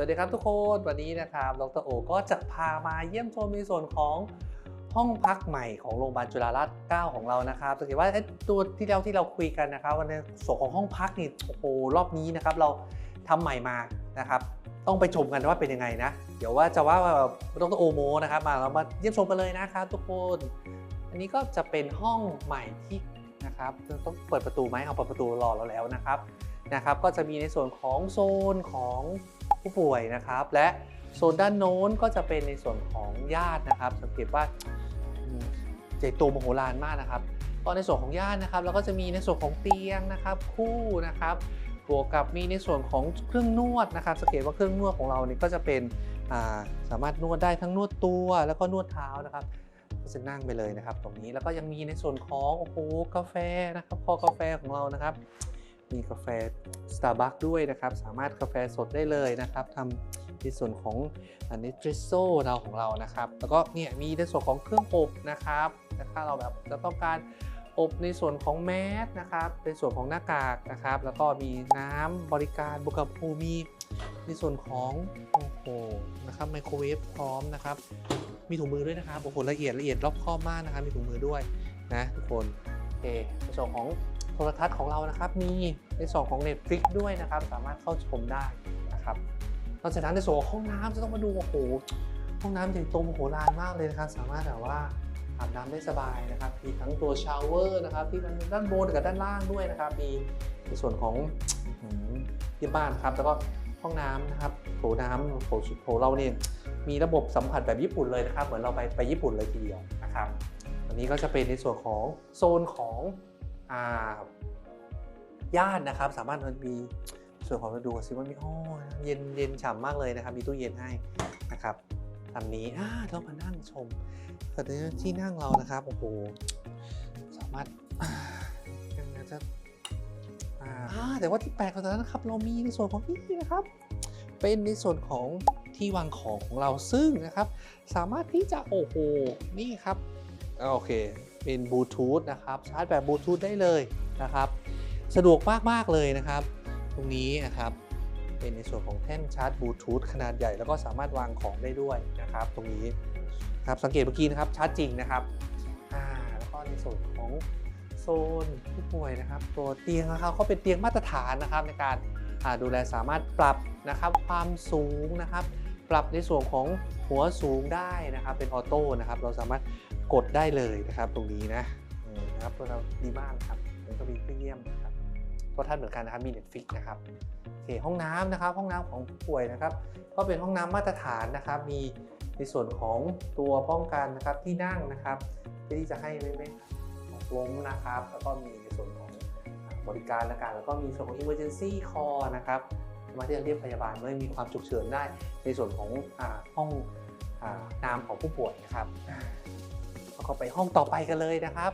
วัสดีครับทุกคนวันนี้นะครับดรโอก็จะพามาเยี่ยมชมในส่วนของห้องพักใหม่ของโรงพยาบาลจุฬารัตน์9ของเรานะครับสังเกตว่าตัวที่เราที่เราคุยกันนะครับวันในส่วนของห้องพักนี่โอ้โหรอบนี้นะครับเราทำใหม่มานะครับต้องไปชมกันว่าเป็นยังไงนะ เดี๋ยวว่าจะว่าดรโอโมนะครับมาเรามาเยี่ยมชมกันเลยนะครับทุกคนอันนี้ก็จะเป็นห้องใหม่ที่นะครับต้องเปิดประตูไหมเอาเปิดประตูรอเราแล้วนะครับ นะครับก็จะมีในส่วนของโซนของผู้ป่วยนะครับ และโซนด้านโน้นก็จะเป็นในส่วนของญาตินะครับ สังเกตว่าใหญ่โตมโหฬารมากนะครับก็ในส่วนของญาตินะครับเราก็จะมีในส่วนของเตียงนะครับ คู่นะครับบวกกับมีในส่วนของเครื่องนวดนะครับสังเกตว่าเครื่องนวดของเราเนี่ยก็จะเป็นาสามารถนวดได้ทั้งนวดตัวแล้วก็นวดเท้านะครับก็จะนั่งไปเลยนะครับ ตรงนี้แล้วก็ยังมีในส่วนของโอ้โหกาแฟนะครับพอกาแฟของเรานะครับ มีกาแฟ Starbucks ด้วยนะครับ สามารถกาแฟสดได้เลยนะครับทำในส่วนของอันนี้ทริโซเราของเรานะครับ แล้วก็เนี่ยมีในส่วนของเครื่องอบนะครับถ้าเราแบบจะต้องการอบในส่วนของแมสนะครับในส่วนของหน้ากากนะครับ แล้วก็มีน้ำบริการบุกภูมีในส่วนของโอ้โหนะครับไมโครเวฟพร้อมนะครับ มีถุงมือด้วยนะครับโอ้โหละเอียดละเอียดรอบคอบมากนะครับมีถุงมือด้วยนะทุกคนโอเคในส่วนของ รทัศน์ของเรานะครับมีในส่วนของ Netflix ด้วยนะครับ สามารถเข้าชมได้นะครับนอกจากนั้นในส่วนของห้องน้ำจะต้องมาดูโอ้โหห้องน้ำใหญ่โตมโหฬารมากเลยนะครับ สามารถแบบว่าอาบน้ำได้สบายนะครับมีทั้งตัวชาวเวอร์นะครับที่มันด้านบนกับด้านล่างด้วยนะครับ มีในส่วนของที่บ้านครับแล้วก็ห้องน้ำนะครับโถน้ำโถโถเราเนี่ยมีระบบสัมผัสแบบญี่ปุ่นเลยนะครับ เหมือนเราไปไปญี่ปุ่นเลยทีเดียวนะครับ อันนี้ก็จะเป็นในส่วนของโซนของ อ่าญาตินะครับ สามารถมันมีส่วนของเราดูสิว่ามีโอ้เย็นเย็นฉ่ำมากเลยนะครับ มีตู้เย็นให้นะครับตามนี้เรามานั่งชมแต่ที่นั่งเรานะครับโอ้โหสามารถยังไงจะอ่าแต่ว่าที่แปลกกว่านั้นนะครับ เรามีในส่วนของนี่นะครับ เป็นในส่วนของที่วางของของเราซึ่งนะครับ สามารถที่จะโอ้โหนี่ครับโอเค เป็นบลูทูธนะครับชาร์จแบบบลูทูธได้เลยนะครับ สะดวกมาก ๆ เลยนะครับ ตรงนี้นะครับเป็นในส่วนของแท่นชาร์จบลูทูธขนาดใหญ่แล้วก็สามารถวางของได้ด้วยนะครับ ตรงนี้ครับสังเกตเมื่อกี้นะครับชาร์จจริงนะครับอ่าแล้วก็ในส่วนของโซนผู้ป่วยนะครับ ตัวเตียงนะครับเขาเป็นเตียงมาตรฐานนะครับในการดูแลสามารถปรับนะครับความสูงนะครับ ปรับในส่วนของหัวสูงได้นะครับ เป็นออโต้นะครับ เราสามารถกดได้เลยนะครับ ตรงนี้นะนะครับตัวเราดีมากนครับมันก็มีเครื่องเยี่ยมนะครับตัวท่านเหมือนกันนะครับมี Netflix นะครับโอเคห้องน้ำนะครับ ห้องน้ำของผู้ป่วยนะครับ ก็เป็นห้องน้ำมาตรฐานนะครับ มีในส่วนของตัวป้องกันนะครับที่นั่งนะครับเพื่อที่จะให้ไม่ไม่ล้มนะครับ แล้วก็มีในส่วนของบริการและการแล้วก็มีส่วนของ emergency call นะครับ สามารถที่จะเรียกพยาบาลเมื่อมีความฉุกเฉินได้ ในส่วนของอห้องอน้ำของผู้ป่วยนะครับอ่าแล้วก็ไปห้องต่อไปกันเลยนะครับ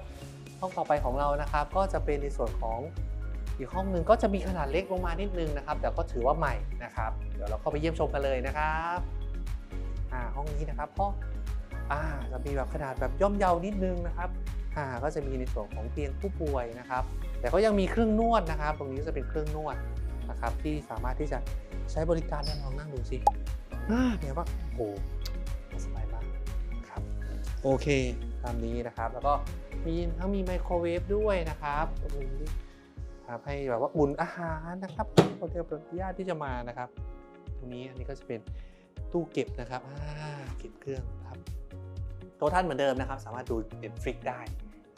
ห้องต่อไปของเรานะครับ ก็จะเป็นในส่วนของอีกห้องหนึ่งก็จะมีขนาดเล็กลงมานิดนึงนะครับ แต่ก็ถือว่าใหม่นะครับ เดี๋ยวเราเข้าไปเยี่ยมชมกันเลยนะครับห้องนี้นะครับห้อจะมีแบบขนาดแบบย่อมเยานิดนึงนะครับก็จะมีในส่วนของเตียงผู้ป่วยนะครับ แต่ก็ยังมีเครื่องนวดนะครับ ตรงนี้จะเป็นเครื่องนวด นะครับที่สามารถที่จะใช้บริการได้ลองนั่งดูสิเนี่ยว่าโอ้โหสบายมากครับโอเคตามนี้นะครับ แล้วก็มีทั้งมีไมโครเวฟด้วยนะครับครับให้แบบว่าอุ่นอาหารนะครับคนเดียวญาติที่จะมานะครับ ตรงนี้อันนี้ก็จะเป็นตู้เก็บนะครับเก็บเครื่องครับโต๊ะท่านเหมือนเดิมนะครับ สามารถดู Netflix ได้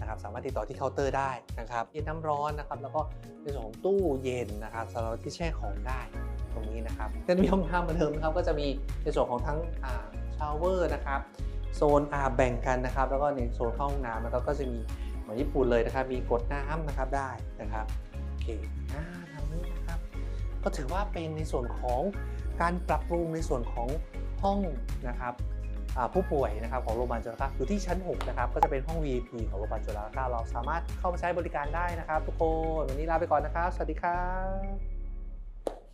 นะครับสามารถติดต่อที่เคาน์เตอร์ได้นะครับเย็นน้ำร้อนนะครับแล้วก็ในส่วนของตู้เย็นนะครับสำหรับที่แช่ของได้ตรงนี้นะครับจะมีห้องน้ำเหมือนเดิมนะครับก็จะมีในส่วนของทั้งอ่าชาวเวอร์นะครับโซนอาแบ่งกันนะครับ แล้วก็ในโซนห้องน้ำนะครับก็จะมีเหมือนญี่ปุ่นเลยนะครับ มีกดน้ำนะครับได้นะครับโอเคอ่าทางนี้นะครับ ก็ถือว่าเป็นในส่วนของการปรับปรุงในส่วนของห้องนะครับ ผู้ป่วยนะครับของโรงพยาบาลจุฬาลงกรณ์อยู่ที่ชั้น 6 นะครับ ก็จะเป็นห้อง VIP ของโรงพยาบาลจุฬาลงกรณ์เราสามารถเข้ามาใช้บริการได้นะครับ ทุกคน วันนี้ลาไปก่อนนะครับ สวัสดีครับ